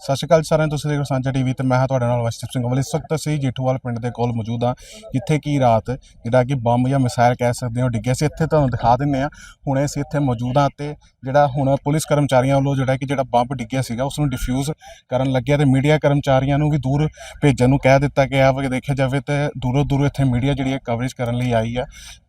ਸਤਿ ਸ਼੍ਰੀ ਅਕਾਲ ਸਾਰਿਆਂ ਨੂੰ, ਤੁਸੀਂ ਦੇਖ ਰਹੇ ਹੋ ਸਾਂਝਾ ਟੀਵੀ ਤੇ ਮੈਂ ਹਾਂ ਤੁਹਾਡੇ ਨਾਲ ਵਸ਼ਦੀਪ ਸਿੰਘ ਅਵਲ ਇਸ ਵਕਤ ਜੇਠੂਵਾਲ ਪਿੰਡ ਦੇ ਕੋਲ ਮੌਜੂਦ ਹਾਂ। ਜਿੱਥੇ ਕੀ ਰਾਤ ਜਿਹੜਾ ਕਿ ਬੰਬ ਜਾਂ ਮਿਸਾਈਲ ਕਹਿ ਸਕਦੇ ਹੋ ਡਿੱਗਿਆ ਸੀ। ਇੱਥੇ ਤੁਹਾਨੂੰ ਦਿਖਾ ਦਿੰਨੇ ਆ ਹੁਣੇ ਅਸੀਂ ਇੱਥੇ ਮੌਜੂਦ ਹਾਂ ਤੇ ਜਿਹੜਾ ਹੁਣ ਪੁਲਿਸ ਕਰਮਚਾਰੀਆਂ ਵੱਲੋਂ ਜਿਹੜਾ ਕਿ ਜਿਹੜਾ ਬੰਬ ਡਿੱਗਿਆ ਸੀਗਾ ਉਸ ਨੂੰ ਡਿਫਿਊਜ਼ ਕਰਨ ਲੱਗਿਆ ਤੇ ਮੀਡੀਆ ਕਰਮਚਾਰੀਆਂ ਨੂੰ ਵੀ ਦੂਰ ਭੇਜਣ ਨੂੰ ਕਹਿ ਦਿੱਤਾ ਗਿਆ ਵਾ ਕਿ ਦੇਖਿਆ ਜਾਵੇ ਤੇ ਦੂਰੋਂ ਦੂਰੋਂ ਇੱਥੇ ਮੀਡੀਆ ਜਿਹੜੀ ਹੈ ਕਵਰੇਜ ਕਰਨ ਲਈ ਆਈ ਹੈ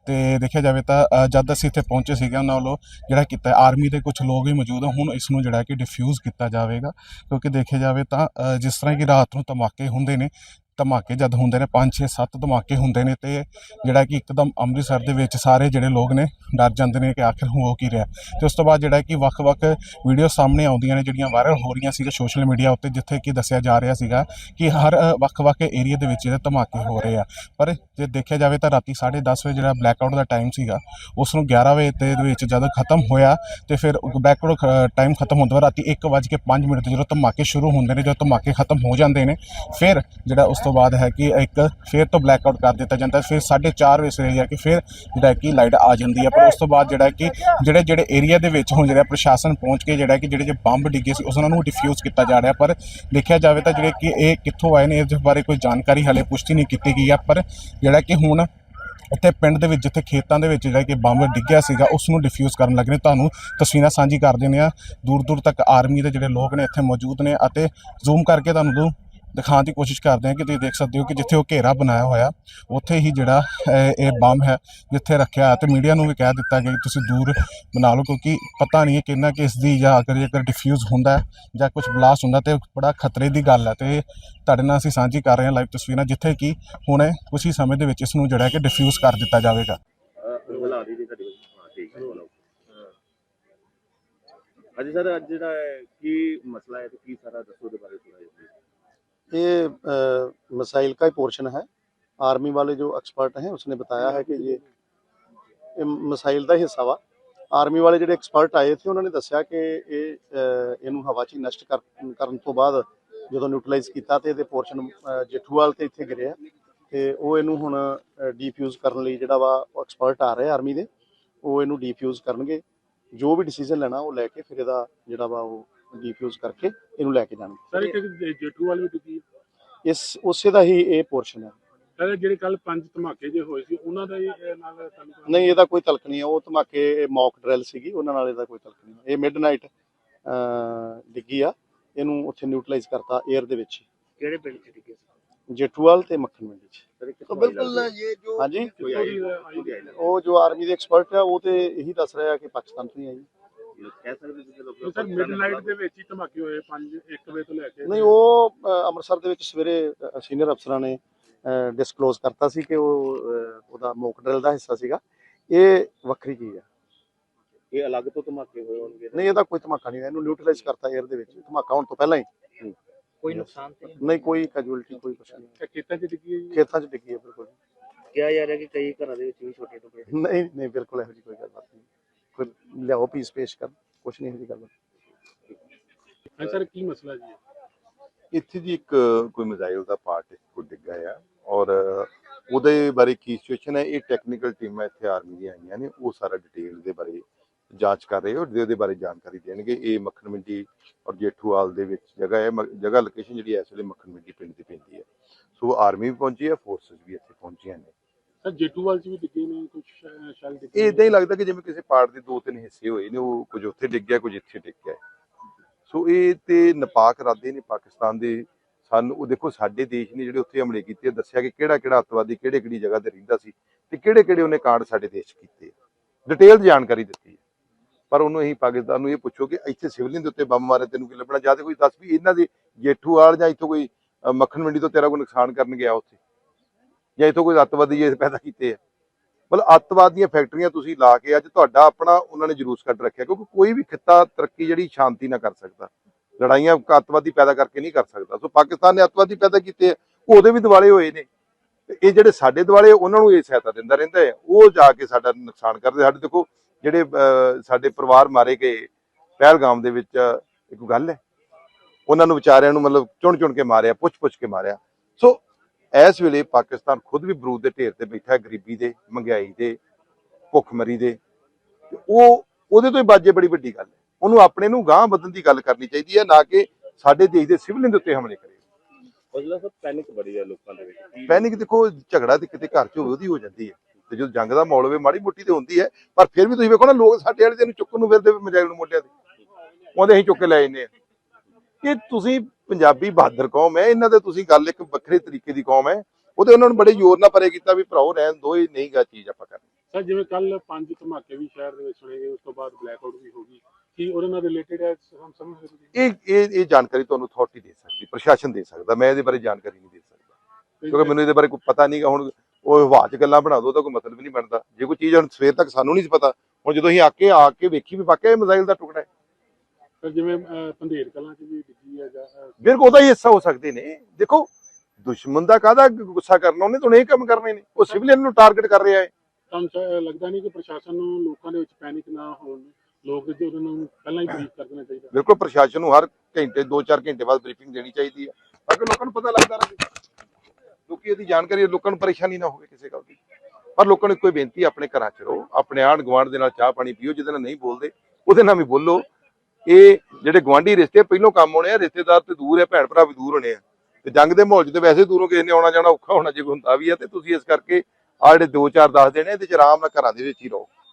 ਤੇ ਦੇਖਿਆ ਜਾਵੇ ਤਾਂ ਜਦ ਅਸੀਂ ਇੱਥੇ ਪਹੁੰਚੇ ਸੀਗੇ ਉਹਨਾਂ ਵੱਲੋਂ ਜਿਹੜਾ ਕੀਤਾ ਆਰਮੀ ਦੇ ਕੁਝ ਲੋਕ ਵੀ ਮੌਜੂਦ ਆ ਹੁਣ ਇਸ ਨੂੰ ਜਿਹੜਾ ਕਿ ਡਿਫਿਊਜ਼ ਕੀਤਾ ਜਾਵੇਗਾ। ਕਿਉਂਕਿ ਦੇਖਿਆ ਜਾਵੇ ਤਾਂ ਜਿਸ ਤਰ੍ਹਾਂ ਕਿ ਰਾਤ ਨੂੰ ਧਮਾਕੇ ਹੁੰਦੇ ਨੇ ਧਮਾਕੇ ਜਦ ਹੁੰਦੇ ਨੇ 5 6 7 ਧਮਾਕੇ ਹੁੰਦੇ ਨੇ ਤੇ ਜਿਹੜਾ ਕਿ ਇੱਕਦਮ ਅੰਮ੍ਰਿਤਸਰ ਦੇ ਵਿੱਚ ਸਾਰੇ ਜਿਹੜੇ ਲੋਕ ਨੇ ਡਰ ਜਾਂਦੇ ਨੇ ਕਿ ਆਖਿਰ ਹੋ ਕੀ ਰਿਹਾ। ਤੇ ਉਸ ਤੋਂ ਬਾਅਦ ਜਿਹੜਾ ਕਿ ਵੱਖ-ਵੱਖ ਵੀਡੀਓ ਸਾਹਮਣੇ ਆਉਂਦੀਆਂ ਨੇ, ਜਿਹੜੀਆਂ ਵਾਇਰਲ ਹੋ ਰਹੀਆਂ ਸੀਗਾ ਸੋਸ਼ਲ ਮੀਡੀਆ ਉੱਤੇ, ਜਿੱਥੇ ਕਿ ਦੱਸਿਆ ਜਾ ਰਿਹਾ ਸੀਗਾ ਕਿ ਹਰ ਵੱਖ-ਵੱਖ ਏਰੀਆ ਦੇ ਵਿੱਚ ਜਿਹੜੇ ਧਮਾਕੇ ਹੋ ਰਹੇ ਆ। ਪਰ ਜੇ ਦੇਖਿਆ ਜਾਵੇ ਤਾਂ ਰਾਤੀ 10:30 ਵਜੇ ਜਿਹੜਾ ਬਲੈਕਆਊਟ ਦਾ ਟਾਈਮ ਸੀਗਾ, ਉਸ ਨੂੰ 11 ਵਜੇ ਦੇ ਵਿੱਚ ਜਦੋਂ ਖਤਮ ਹੋਇਆ ਤੇ ਫਿਰ ਬੈਕਆਊਟ ਟਾਈਮ ਖਤਮ ਹੁੰਦਾ ਵਾ ਰਾਤੀ 1:05 ਮਿੰਟ ਤੇ ਜਦੋਂ ਧਮਾਕੇ ਸ਼ੁਰੂ ਹੁੰਦੇ ਨੇ, ਜਦੋਂ ਧਮਾਕੇ ਖਤਮ ਹੋ ਜਾਂਦੇ ਨੇ, ਫਿਰ ਜਿਹੜਾ ਉਸ ਤੋਂ ਤੋਂ ਬਾਅਦ ਹੈ ਕਿ ਇੱਕ ਫਿਰ ਤੋਂ ਬਲੈਕ ਆਊਟ ਕਰ ਦਿੱਤਾ ਜਾਂਦਾ ਹੈ। ਫਿਰ 4:30 ਵਜੇ ਸਵੇਰੇ ਜਾ ਕੇ ਫਿਰ ਜਿਹੜਾ ਕਿ ਲਾਈਟ ਆ ਜਾਂਦੀ ਹੈ। ਪਰ ਉਸ ਤੋਂ ਬਾਅਦ ਜਿਹੜਾ ਕਿ ਜਿਹੜੇ ਜਿਹੜੇ ਏਰੀਆ ਦੇ ਵਿੱਚ ਹੁਣ ਜਿਹੜਾ ਪ੍ਰਸ਼ਾਸਨ ਪਹੁੰਚ ਕੇ ਜਿਹੜਾ ਕਿ ਜਿਹੜੇ ਜੇ ਬੰਬ ਡਿੱਗੇ ਸੀ ਉਹਨਾਂ ਨੂੰ ਡਿਫਿਊਜ਼ ਕੀਤਾ ਜਾ ਰਿਹਾ। ਪਰ ਦੇਖਿਆ ਜਾਵੇ ਤਾਂ ਜਿਹੜੇ ਕਿ ਇਹ ਕਿੱਥੋਂ ਆਏ ਨੇ, ਇਸ ਬਾਰੇ ਕੋਈ ਜਾਣਕਾਰੀ ਹਲੇ ਪੁਸ਼ਟੀ ਨਹੀਂ ਕੀਤੀ ਗਈ ਆ। ਪਰ ਜਿਹੜਾ ਕਿ ਹੁਣ ਇੱਥੇ ਪਿੰਡ ਦੇ ਵਿੱਚ ਜਿੱਥੇ ਖੇਤਾਂ ਦੇ ਵਿੱਚ ਜਿਹੜਾ ਕਿ ਬੰਬ ਡਿੱਗਿਆ ਸੀਗਾ, ਉਸ ਨੂੰ ਡਿਫਿਊਜ਼ ਕਰਨ ਲੱਗੇ ਨੇ। ਤੁਹਾਨੂੰ ਤਸਵੀਰਾਂ ਸਾਂਝੀ ਕਰ ਦਿੰਦੇ ਆ ਦੂਰ ਦੂਰ ਤੱਕ ਆਰਮੀ ਦੇ ਜਿਹੜੇ ਲੋਕ ਨੇ ਇੱਥੇ ਮੌਜੂਦ ਨੇ ਅਤੇ ਜ਼ੂਮ ਕਰਕੇ ਤੁਹਾਨੂੰ ਦਿਖਾਉਣ ਦੀ ਕੋਸ਼ਿਸ਼ ਕਰਦੇ ਆ ਕਿ ਤੁਸੀਂ ਦੇਖ ਸਕਦੇ ਹੋ ਕਿ ਜਿੱਥੇ ਉਹ ਘੇਰਾ ਬਣਾਇਆ ਹੋਇਆ ਉੱਥੇ ਹੀ ਜਿਹੜਾ ਇਹ ਬੰਬ ਹੈ ਜਿੱਥੇ ਰੱਖਿਆ ਹੈ। ਤੇ ਮੀਡੀਆ ਨੂੰ ਵੀ ਕਹਿ ਦਿੱਤਾ ਗਿਆ ਕਿ ਤੁਸੀਂ ਦੂਰ ਬਣਾ ਲਓ ਕਿਉਂਕਿ ਪਤਾ ਨਹੀਂ ਹੈ ਕਿੰਨਾ ਕਿ ਇਸ ਦੀ ਜਾਂ ਅਗਰ ਜੇਕਰ ਡਿਫਿਊਜ਼ ਹੁੰਦਾ ਹੈ ਜਾਂ ਕੁਝ ਬਲਾਸਟ ਹੁੰਦਾ ਤੇ ਬੜਾ ਖਤਰੇ ਦੀ ਗੱਲ ਹੈ। ਤੇ ਤੁਹਾਡੇ ਨਾਲ ਅਸੀਂ ਸਾਂਝੀ ਕਰ ਰਹੇ ਹਾਂ ਲਾਈਵ ਤਸਵੀਰਾਂ ਜਿੱਥੇ ਕਿ ਹੁਣੇ ਕੁਝ ਹੀ ਸਮੇਂ ਦੇ ਵਿੱਚ ਇਸ ਨੂੰ ਜਿਹੜਾ ਕਿ ਡਿਫਿਊਜ਼ ਕਰ ਦਿੱਤਾ ਜਾਵੇਗਾ। ਹਾਂ ਹੈ ਹਾਂਜੀ ਸਰ ਅੱਜ ਜਿਹੜਾ ਹੈ ਕੀ ਮਸਲਾ ਹੈ ਤੇ ਕੀ ਸਾਰਾ ਦੱਸੋ ਦੇ ਬਾਰੇ ਥੋੜਾ ਜਿਹਾ। ये अ, मिसाइल का ही पोर्शन है आर्मी वाले जो एक्सपर्ट हैं उसने बताया है कि ये ਇਹ ਮਿਸਾਈਲ ਦਾ ਹੀ ਹਿੱਸਾ ਵਾ ਆਰਮੀ ਵਾਲੇ ਜਿਹੜੇ ਐਕਸਪਰਟ ਆਏ ਸੀ ਉਹਨਾਂ ਨੇ ਦੱਸਿਆ ਕਿ ਇਹ ਅ, ਇਹਨੂੰ ਹਵਾ 'ਚ ਹੀ ਨਸ਼ਟ ਕਰ- ਕਰਨ ਤੋਂ ਬਾਅਦ ਜਦੋਂ ਨਿਊਟਰਲਾਈਜ਼ ਕੀਤਾ ਤੇ ਇਹਦੇ ਪੋਰਸ਼ਨ ਜੇਠੂਵਾਲ ਤੇ ਇੱਥੇ ਗਿਰਿਆ ਤੇ ਉਹ ਇਹਨੂੰ ਹੁਣ ਡੀਫਿਊਜ਼ ਕਰਨ ਲਈ ਜਿਹੜਾ ਵਾ ਐਕਸਪਰਟ ਆ ਰਹੇ ਆਰਮੀ ਦੇ ਉਹ ਇਹਨੂੰ ਡੀਫਿਊਜ਼ ਕਰਨਗੇ ਜੋ ਵੀ ਡਿਸੀਜਨ ਲੈਣਾ ਉਹ ਲੈ ਕੇ ਫਿਰ ਇਹਦਾ ਜਿਹੜਾ ਵਾ ਉਹ ਡੀਫਿਊਜ਼ ਕਰਕੇ ਇਹਨੂੰ ਲੈ ਕੇ ਜਾਣਗੇ। ਸਰ ਇੱਕ ਜੇਟੂ ਵਾਲੀ ਵੀ ਇਸ ਉਸੇ ਦਾ ਹੀ ਇਹ ਪੋਰਸ਼ਨ ਹੈ। ਸਰ ਜਿਹੜੇ ਕੱਲ ਪੰਜ ਧਮਾਕੇ ਜੇ ਹੋਏ ਸੀ ਉਹਨਾਂ ਦਾ ਹੀ ਨਾਲ ਨਹੀਂ ਇਹਦਾ ਕੋਈ ਤਲਕ ਨਹੀਂ ਹੈ। ਉਹ ਧਮਾਕੇ ਮੌਕ ਡਰਿਲ ਸੀਗੀ ਉਹਨਾਂ ਨਾਲ ਇਹਦਾ ਕੋਈ ਤਲਕ ਨਹੀਂ ਇਹ ਮਿਡਨਾਈਟ ਡਿੱਗੀ ਆ। ਇਹਨੂੰ ਉੱਥੇ ਨਿਊਟਰਲਾਈਜ਼ ਕਰਤਾ 에ਅਰ ਦੇ ਵਿੱਚ ਕਿਹੜੇ ਪਿੰਡ ਚ ਡਿੱਗੀ ਜੇਠੂਵਾਲ ਤੇ ਮੱਖਣ ਮੰਡੀ ਚ। ਤਾਂ ਬਿਲਕੁਲ ਇਹ ਜੋ ਹਾਂਜੀ। ਉਹ ਜੋ ਆਰਮੀ ਦੇ ਐਕਸਪਰਟ ਆ ਉਹ ਤੇ ਇਹੀ ਦੱਸ ਰਿਹਾ ਕਿ ਪਾਕਿਸਤਾਨ ਤੋਂ ਹੀ ਆਈ। ਨਹੀਂ ਉਹ ਅੰਮ੍ਰਿਤਸਰ ਦੇ ਵਿੱਚ ਸਵੇਰੇ ਸੀਨੀਅਰ ਅਫਸਰਾਂ ਨੇ ਡਿਸਕਲੋਜ਼ ਕਰਤਾ ਸੀ ਕਿ ਉਹ ਉਹਦਾ ਮੋਕ ਡਰਿਲ ਦਾ ਹਿੱਸਾ ਸੀਗਾ। ਇਹ ਵੱਖਰੀ ਚੀਜ਼ ਆ। ਇਹ ਅਲੱਗ ਤੋਂ ਧਮਾਕੇ ਹੋਏ ਹੋਣਗੇ ਨਹੀਂ ਇਹਦਾ ਕੋਈ ਧਮਾਕਾ ਨਹੀਂ ਇਹਨੂੰ ਨਿਊਟਰਲਾਈਜ਼ ਕਰਤਾ 에ਅਰ ਦੇ ਵਿੱਚ। ਧਮਾਕਾ ਹੋਣ ਤੋਂ ਪਹਿਲਾਂ ਹੀ। ਕੋਈ ਨੁਕਸਾਨ ਤੇ ਨਹੀਂ ਕੋਈ ਕੈਜੂਅਲਟੀ ਕੋਈ ਕੁਛ ਨਹੀਂ। ਇਹ ਖੇਤਾਂ 'ਚ ਡਿੱਗੀ ਹੈ ਜੀ? ਖੇਤਾਂ 'ਚ ਡਿੱਗੀ ਹੈ ਬਿਲਕੁਲ। ਕਿਹਾ ਜਾ ਰਿਹਾ ਕਿ ਕਈ ਘਰਾਂ ਦੇ ਵਿੱਚ ਵੀ ਛੋਟੇ ਟੁਕੜੇ ਨਹੀਂ ਨਹੀਂ ਬਿਲਕੁਲ ਇਹੋ ਜਿਹੀ ਕੋਈ ਗੱਲਬਾਤ ਨਹੀਂ। ਕੋਈ ਲਿਆਓ ਪੀਸ ਪੇਸ਼ ਕਰ ਕੁਛ ਨਹੀਂ ਇਹੋ ਜਿਹੀ ਗੱਲਬਾਤ ਹਾਂ ਸਰ ਕੀ ਮਸਲਾ ਜੀ? ਇੱਥੇ ਜੀ ਇੱਕ ਕੋਈ ਮਿਜ਼ਾਈਲ ਦਾ ਪਾਰਟ ਕੋ ਡਿੱਗਾ ਆ ਔਰ ਉਹਦੇ ਬਾਰੇ ਕੀ ਸਿਚੁਏਸ਼ਨ ਹੈ? ਇਹ ਟੈਕਨੀਕਲ ਟੀਮਾਂ ਇੱਥੇ ਆਰਮੀ ਦੀਆਂ ਆਈਆਂ ਨੇ ਉਹ ਸਾਰਾ ਡਿਟੇਲ ਦੇ ਬਾਰੇ ਜਾਂਚ ਕਰ ਰਹੇ ਔਰ ਉਹਦੇ ਬਾਰੇ ਜਾਣਕਾਰੀ ਦੇਣਗੇ। ਇਹ ਮੱਖਣ ਮੰਡੀ ਔਰ ਜੇਠੂਵਾਲ ਦੇ ਵਿੱਚ ਜਗ੍ਹਾ ਹੈ ਜਗ੍ਹਾ ਲੋਕੇਸ਼ਨ ਜਿਹੜੀ ਇਸ ਵੇਲੇ ਮੱਖਣ ਮੰਡੀ ਪਿੰਡ ਦੀ ਪੈਂਦੀ ਹੈ। ਸੋ ਆਰਮੀ ਵੀ ਪਹੁੰਚੀ ਹੈ ਫੋਰਸਸ ਵੀ ਇੱਥੇ ਪਹੁੰਚੀਆਂ ਨੇ। ਸਰ, ਜੇਠੂਵਾਲ 'ਚ ਵੀ ਡਿੱਗੇ ਨੇ ਕੁਝ ਸ਼ਾਲ ਡਿੱਗੇ ਇਦਾਂ ਹੀ ਲੱਗਦਾ ਕਿ ਜਿਵੇਂ ਕਿਸੇ ਪਾਰਟ ਦੇ ਦੋ ਤਿੰਨ ਹਿੱਸੇ ਹੋਏ ਨੇ, ਉਹ ਕੁਝ ਉੱਥੇ ਡਿੱਗ ਗਿਆ, ਕੁਝ ਇੱਥੇ ਡਿੱਗ ਗਿਆ। ਸੋ ਇਹ ਤੇ ਨਪਾਕ ਇਰਾਦੇ ਨੇ ਪਾਕਿਸਤਾਨ ਦੇ। ਸਾਨੂੰ, ਉਹ ਦੇਖੋ, ਸਾਡੇ ਦੇਸ਼ ਨੇ ਜਿਹੜੇ ਉੱਥੇ ਹਮਲੇ ਕੀਤੇ ਦੱਸਿਆ ਕਿ ਕਿਹੜਾ ਕਿਹੜਾ ਅੱਤਵਾਦੀ ਕਿਹੜੇ ਕਿਹੜੀ ਜਗ੍ਹਾ ਤੇ ਰਹਿੰਦਾ ਸੀ ਤੇ ਕਿਹੜੇ ਕਿਹੜੇ ਉਹਨੇ ਕਾਂਡ ਸਾਡੇ ਦੇਸ਼ 'ਚ ਕੀਤੇ ਡਿਟੇਲ ਜਾਣਕਾਰੀ ਦਿੱਤੀ ਹੈ। ਪਰ ਉਹਨੂੰ ਅਸੀਂ ਪਾਕਿਸਤਾਨ ਨੂੰ ਇਹ ਪੁੱਛੋ ਕਿ ਇੱਥੇ ਸਿਵਲਿਅਨ ਦੇ ਉੱਤੇ ਬੰਬ ਮਾਰੇ ਤੈਨੂੰ ਕੀ ਲੱਭਣਾ? ਜਾਂ ਤੇ ਕੋਈ ਦੱਸ ਵੀ ਇਹਨਾਂ ਦੇ ਜੇਠੂਵਾਲ ਜਾਂ ਇੱਥੋਂ ਕੋਈ ਮੱਖਣ ਮੰਡੀ ਤੋਂ ਤੇਰਾ ਕੋਈ ਨੁਕਸਾਨ ਕਰਨ ਗਿਆ ਉੱਥੇ? ਜਾਂ ਇੱਥੋਂ ਕੋਈ ਅੱਤਵਾਦੀ ਇਹ ਪੈਦਾ ਕੀਤੇ ਆ। ਮਤਲਬ ਅੱਤਵਾਦ ਦੀਆਂ ਫੈਕਟਰੀਆਂ ਤੁਸੀਂ ਲਾ ਕੇ ਅੱਜ ਤੁਹਾਡਾ ਆਪਣਾ ਉਹਨਾਂ ਨੇ ਜਲੂਸ ਕੱਢ ਰੱਖਿਆ, ਕਿਉਂਕਿ ਕੋਈ ਵੀ ਖਿੱਤਾ ਤਰੱਕੀ ਜਿਹੜੀ ਸ਼ਾਂਤੀ ਨਾਲ ਕਰ ਸਕਦਾ। ਲੜਾਈਆਂ ਅੱਤਵਾਦੀ ਪੈਦਾ ਕਰਕੇ ਨਹੀਂ ਕਰ ਸਕਦਾ। ਸੋ ਪਾਕਿਸਤਾਨ ਨੇ ਅੱਤਵਾਦੀ ਪੈਦਾ ਕੀਤੇ ਉਹਦੇ ਵੀ ਦਿਵਾਲੇ ਹੋਏ ਨੇ। ਇਹ ਜਿਹੜੇ ਸਾਡੇ ਦਿਵਾਲੇ ਉਹਨਾਂ ਨੂੰ ਇਹ ਸਹਾਇਤਾ ਦਿੰਦਾ ਰਹਿੰਦਾ ਹੈ। ਉਹ ਜਾ ਕੇ ਸਾਡਾ ਨੁਕਸਾਨ ਕਰਦੇ। ਸਾਡੇ ਦੇਖੋ, ਜਿਹੜੇ ਸਾਡੇ ਪਰਿਵਾਰ ਮਾਰੇ ਗਏ, ਪਹਿਲਗਾਮ ਦੇ ਵਿੱਚ, ਇੱਕ ਗੱਲ ਹੈ। ਉਹਨਾਂ ਨੂੰ ਵਿਚਾਰਿਆਂ ਨੂੰ ਮਤਲਬ ਚੁਣ ਚੁਣ ਕੇ ਮਾਰਿਆ ਪੁੱਛ ਪੁੱਛ ਕੇ ਮਾਰਿਆ। ਸੋ ਇਸ ਵੇਲੇ ਪਾਕਿਸਤਾਨ ਖੁਦ ਵੀ ਬਰੂਦ ਦੇ ਢੇਰ ਤੇ ਬੈਠਾ ਹੈ ਗਰੀਬੀ ਦੇ ਮਹਿੰਗਾਈ ਦੇ ਭੁੱਖਮਰੀ ਦੇ। ਉਹ ਉਹਦੇ ਤੋਂ ਹੀ ਬਾਜੇ ਬੜੀ ਵੱਡੀ ਗੱਲ ਹੈ ਉਹਨੂੰ ਆਪਣੇ ਨੂੰ ਗਾਂਹ ਵਧਣ ਦੀ ਗੱਲ ਕਰਨੀ ਚਾਹੀਦੀ ਹੈ ਨਾ ਕਿ ਸਾਡੇ ਦੇਸ਼ ਦੇ ਸਿਵਲਿਅਨ ਦੇ ਉੱਤੇ ਹਮਲੇ ਕਰੇ। ਪੈਨਿਕ ਬੜੀ ਹੈ ਲੋਕਾਂ ਦੇ ਵਿੱਚ। ਕੀ- ਪੈਨਿਕ ਦੇਖੋ ਝਗੜਾ ਤੇ ਕਿਤੇ ਘਰ 'ਚ ਹੋਵੇ ਉਹਦੀ ਹੋ ਜਾਂਦੀ ਹੈ। ਤੇ ਜਦੋਂ ਜੰਗ ਦਾ ਮਾਹੌਲ ਹੋਵੇ ਮਾੜੀ ਮੋਟੀ ਤੇ ਹੁੰਦੀ ਹੈ ਪਰ ਫਿਰ ਵੀ ਤੁਸੀਂ ਵੇਖੋ ਨਾ ਲੋਕ ਸਾਡੇ ਵਾਲੇ ਦਿਨ ਚੁੱਕਣ ਨੂੰ ਫਿਰਦੇ ਮਜਾਇਲ ਨੂੰ ਮੋਢਿਆਂ ਤੇ। ਉਹਦੇ ਅਸੀਂ ਚੁੱਕ ਕੇ ਲੈ ਜਾਂਦੇ ਆ ਇਹ ਤੁਸੀਂ ਪੰਜਾਬੀ ਬਹਾਦਰ ਕੌਮ ਹੈ ਇਹਨਾਂ ਦੇ ਤੁਸੀਂ ਗੱਲ ਇੱਕ ਵੱਖਰੇ ਤਰੀਕੇ ਦੀ ਕੌਮ ਹੈ ਉਹਦੇ ਉਹਨਾਂ ਨੂੰ ਬੜੇ ਜ਼ੋਰ ਨਾਲ ਪਰੇ ਕੀਤਾ ਵੀ ਭਰਾਓ ਰਹਿਣ ਦੋ ਇਹ ਨਹੀਂ ਗਾ ਚੀਜ਼ ਆਪਾਂ ਕਰਨੀ। ਸਰ ਜਿਵੇਂ ਕੱਲ ਪੰਜ ਧਮਾਕੇ ਵੀ ਸ਼ਹਿਰ ਦੇ ਵਿੱਚ ਸੁਣੇ ਗਏ ਉਸ ਤੋਂ ਬਾਅਦ ਬਲੈਕ ਆਊਟ ਵੀ ਹੋ ਗਈ ਕੀ ਉਹਦੇ ਨਾਲ ਰਿਲੇਟਡ ਹੈ ਹਮ ਸਮਝ ਸਕਦੇ ਇਹ ਇਹ ਇਹ ਜਾਣਕਾਰੀ ਤੁਹਾਨੂੰ ਅਥਾਰਟੀ ਦੇ ਸਕਦੀ ਪ੍ਰਸ਼ਾਸਨ ਦੇ ਸਕਦਾ ਮੈਂ ਇਹਦੇ ਬਾਰੇ ਜਾਣਕਾਰੀ ਨਹੀਂ ਦੇ ਸਕਦਾ। ਕਿਉਂਕਿ ਮੈਨੂੰ ਇਹਦੇ ਬਾਰੇ ਕੋਈ ਪਤਾ ਨਹੀਂਗਾ ਹੁਣ ਉਹ ਹਵਾ 'ਚ ਗੱਲਾਂ ਬਣਾ ਦੋ ਤਾਂ ਕੋਈ ਮਤਲਬ ਨਹੀਂ ਬਣਦਾ। ਜੇ ਕੋਈ ਚੀਜ਼ ਹੁਣ ਸਵੇਰ ਤੱਕ ਸਾਨੂੰ ਨਹੀਂ ਪਤਾ ਹੁਣ ਜਦੋਂ ਅਸੀਂ ਆ ਕੇ ਆ ਕੇ ਵੇਖੀ ਵੀ ਵਾਕਿਆ ਇਹ ਮਿਜ਼ਾਈਲ ਦਾ ਟੁਕੜਾ ਹੈ। ਸਰ ਜਿਵੇਂ ਅਹ, ਪੰਧੇਰ ਕਲਾਂ 'ਚ ਵੀ ਡਿੱਗੀ ਹੈ ਜਾਂ ਅਹ, ਉਹਦਾ ਹੀ ਹਿੱਸਾ ਹੋ ਸਕਦੇ ਨੇ। ਦੇਖੋ ਦੁਸ਼ਮਣ ਦਾ ਕਾਹਦਾ ਗੁੱਸਾ ਕਰਨਾ? ਉਹਨੇ ਤਾਂ ਇਹ ਕੰਮ ਕਰਨੇ ਨੇ। ਉਹ ਸਿਵਲੀਅਨ ਨੂੰ ਟਾਰਗੇਟ ਕਰ ਰਿਹਾ ਹੈ। ਤੁਹਾਨੂੰ ਸ- ਲੱਗਦਾ ਨਹੀਂ ਕਿ ਪ੍ਰਸ਼ਾਸਨ ਨੂੰ ਲੋਕਾਂ ਦੇ ਵਿੱਚ ਪੈਨਿਕ ਨਾ ਹੋਣ ਲੋਕ ਜੇ ਉਹਨਾਂ ਨੂੰ ਪਹਿਲਾਂ ਹੀ ਬਰੀਫ ਕਰ ਦੇਣਾ ਚਾਹੀਦਾ। ਬਿਲਕੁਲ ਪ੍ਰਸ਼ਾਸਨ ਨੂੰ ਹਰ ਘੰਟੇ 2-4 ਘੰਟੇ ਬਾਅਦ ਬਰੀਫਿੰਗ ਦੇਣੀ ਚਾਹੀਦੀ ਹੈ। ਤਾਂ ਕਿ ਲੋਕਾਂ ਨੂੰ ਪਤਾ ਲੱਗਦਾ ਰਹੇ। ਕਿਉਂਕਿ ਇਹਦੀ ਜਾਣਕਾਰੀ ਲੋਕਾਂ ਨੂੰ ਪਰੇਸ਼ਾਨੀ ਨਾ ਹੋਵੇ ਕਿਸੇ ਗੱਲ ਦੀ। ਪਰ ਲੋਕਾਂ ਨੂੰ ਕੋਈ ਬੇਨਤੀ ਹੈ, ਆਪਣੇ ਘਰਾਂ 'ਚ ਰਹੋ। ਆਪਣੇ ਆਂਢ ਗੁਆਂਢ ਦੇ ਨਾਲ ਚਾਹ ਪਾਣੀ ਪੀਓ ਜਿਹਦੇ ਨਾਲ ਨਹੀਂ ਬੋਲਦੇ ਉਹਦੇ ਨਾਲ ਵੀ ਬੋਲੋ। ਇਹ ਜਿਹੜੇ ਗਵਾਂਢੀ ਰਿਸ਼ਤੇ ਪਹਿਲੋਂ ਕੰਮ ਹੋਣੇ ਆ, ਰਿਸ਼ਤੇਦਾਰ ਤੇ ਦੂਰ ਹੈ ਭੈਣ ਭਰਾ ਵੀ ਦੂਰ ਹੋਣੇ ਆ। ਤੇ ਜੰਗ ਦੇ ਮਾਹੌਲ 'ਚ ਤੇ ਵੈਸੇ ਦੂਰੋਂ ਕਿਸੇ ਨੇ ਆਉਣਾ ਜਾਣਾ ਔਖਾ ਹੋਣਾ ਜੇ ਹੁੰਦਾ ਵੀ ਆ, ਤੇ ਤੁਸੀਂ ਇਸ ਕਰਕੇ ਆ ਜਿਹੜੇ 2-4 10 ਦਿਨ ਇਹਦੇ 'ਚ ਆਰਾਮ ਨਾਲ ਘਰਾਂ ਦੇ ਵਿੱਚ ਹੀ ਰਹੋ।